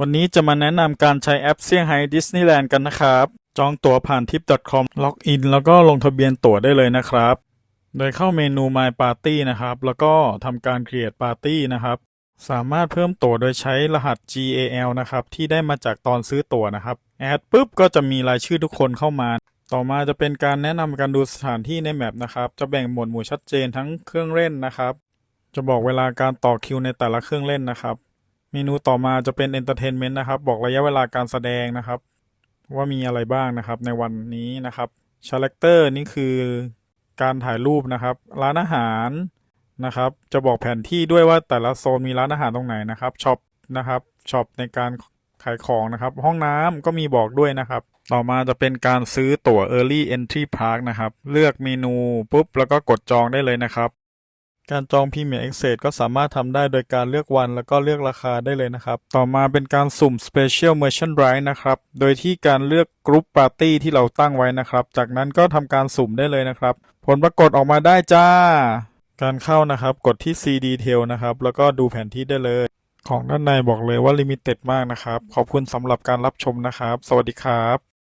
วันนี้จะมาแนะนำการใช้แอปเซี่ยงไฮ้ดิสนีย์แลนด์กันนะครับ จองตั๋วผ่าน tip.com ล็อกอินแล้วก็ลงทะเบียนตั๋วได้เลยนะครับ โดยเข้าเมนู My Party นะครับ แล้วก็ทำการ create party นะครับ สามารถเพิ่มตั๋วโดยใช้รหัส GAL นะครับ ที่ได้มาจากตอนซื้อตั๋วนะครับ แอดปุ๊บก็จะมีรายชื่อทุกคนเข้ามา ต่อมาจะเป็นการแนะนำการดูสถานที่ในแมปนะครับ จะแบ่งหมวดหมู่ชัดเจนทั้งเครื่องเล่นนะครับ จะบอกเวลาการต่อคิวในแต่ละเครื่องเล่นนะครับ เมนูต่อมาจะเป็น Entertainment นะครับ บอกระยะเวลาการแสดงนะครับ ว่ามีอะไรบ้างนะครับในวันนี้นะครับชาแรคเตอร์นี่คือการถ่ายรูปนะครับ ร้านอาหารนะครับ จะบอกแผนที่ด้วยว่าแต่ละโซนมีร้านอาหารตรงไหนนะครับช็อปนะครับช็อปในการขายของนะครับ ห้องน้ำก็มีบอกด้วยนะครับ ต่อมาจะเป็นการซื้อตั๋ว Early Entry Park นะครับ เลือกเมนูปุ๊บแล้วก็กดจองได้เลยนะครับ การจอง Premier Access ก็สามารถทำได้โดยการเลือกวันแล้วก็เลือกราคาได้เลยนะครับ ต่อมาเป็นการสุ่ม Special Merchant Right นะครับ โดยที่การเลือก Group Party ที่เราตั้งไว้นะครับ จากนั้นก็ทำการสุ่มได้เลยนะครับ ผลปรากฏออกมาได้จ้า การเข้านะครับกดที่ C Detail นะครับ แล้วก็ดูแผนที่ได้เลย ของด้านในบอกเลยว่า Limited มากนะครับ ขอบคุณสำหรับการรับชมนะครับ สวัสดีครับ